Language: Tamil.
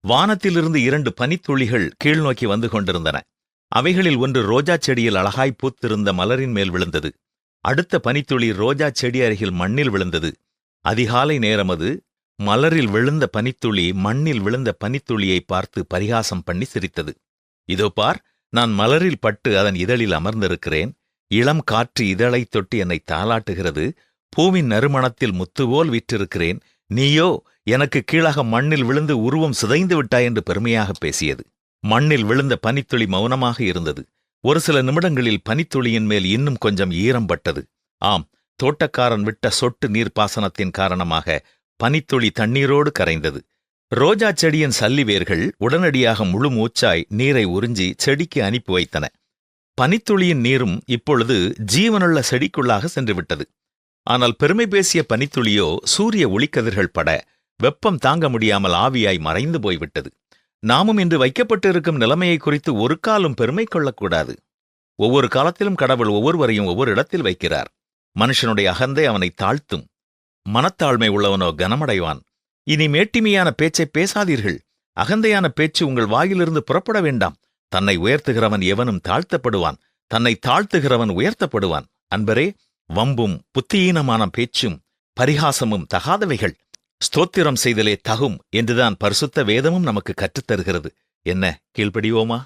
வானத்திலிருந்து இரண்டு பனித்துளிகள் கீழ்நோக்கி வந்து கொண்டிருந்தன. அவைகளில் ஒன்று ரோஜா செடியில் அழகாய் பூத்திருந்த மலரின் மேல் விழுந்தது. அடுத்த பனித்துளி ரோஜா செடி அருகில் மண்ணில் விழுந்தது. அதிகாலை நேரம் அது மலரில் விழுந்த பனித்துளி மண்ணில் விழுந்த பனித்துளியை பார்த்து பரிகாசம் பண்ணி சிரித்தது. இதோ பார் நான் மலரில் பட்டு அதன் இதழில் அமர்ந்திருக்கிறேன். இளம் காற்று இதழைத் தொட்டு என்னை தாளாட்டுகிறது. பூவின் நறுமணத்தில் முத்துவோல் விற்றிருக்கிறேன். நீயோ எனக்கு கீழாக மண்ணில் விழுந்து உருவம் சிதைந்து விட்டாய் என்று பெருமையாக பேசியது. மண்ணில் விழுந்த பனித்துளி மௌனமாக இருந்தது. ஒரு சில நிமிடங்களில் பனித்துளியின் மேல் இன்னும் கொஞ்சம் ஈரம் பட்டது. ஆம் தோட்டக்காரன் விட்ட சொட்டு நீர்ப்பாசனத்தின் காரணமாக பனித்துளி தண்ணீரோடு கரைந்தது. ரோஜா செடியின் சல்லி வேர்கள் உடனடியாக முழு மூச்சாய் நீரை உறிஞ்சி செடிக்கு அனுப்பி வைத்தன. பனித்துளியின் நீரும் இப்பொழுது ஜீவனுள்ள செடிக்குள்ளாக சென்றுவிட்டது. ஆனால் பெருமை பேசிய பனித்துளியோ சூரிய ஒளிக்கதிர்கள் பட வெப்பம் தாங்க முடியாமல் ஆவியாய் மறைந்து போய்விட்டது. நாமும் இன்று வைக்கப்பட்டிருக்கும் நிலைமையை குறித்து ஒரு காலும் பெருமை கொள்ளக்கூடாது. ஒவ்வொரு காலத்திலும் கடவுள் ஒவ்வொருவரையும் ஒவ்வொரு இடத்தில் வைக்கிறார். மனுஷனுடைய அகந்தை அவனை தாழ்த்தும். மனத்தாழ்மை உள்ளவனோ கனமடைவான். இனி மேட்டிமையான பேச்சை பேசாதீர்கள். அகந்தையான பேச்சு உங்கள் வாயிலிருந்து புறப்பட வேண்டாம். தன்னை உயர்த்துகிறவன் எவனும் தாழ்த்தப்படுவான். தன்னை தாழ்த்துகிறவன் உயர்த்தப்படுவான். அன்பரே வம்பும் புத்தியீனமான பேச்சும் பரிகாசமும் தகாதவைகள். ஸ்தோத்திரம் செய்தலே தகும் என்றுதான் பரிசுத்த வேதமும் நமக்கு கற்றுத்தருகிறது. என்ன கீழ்ப்படிவோமா?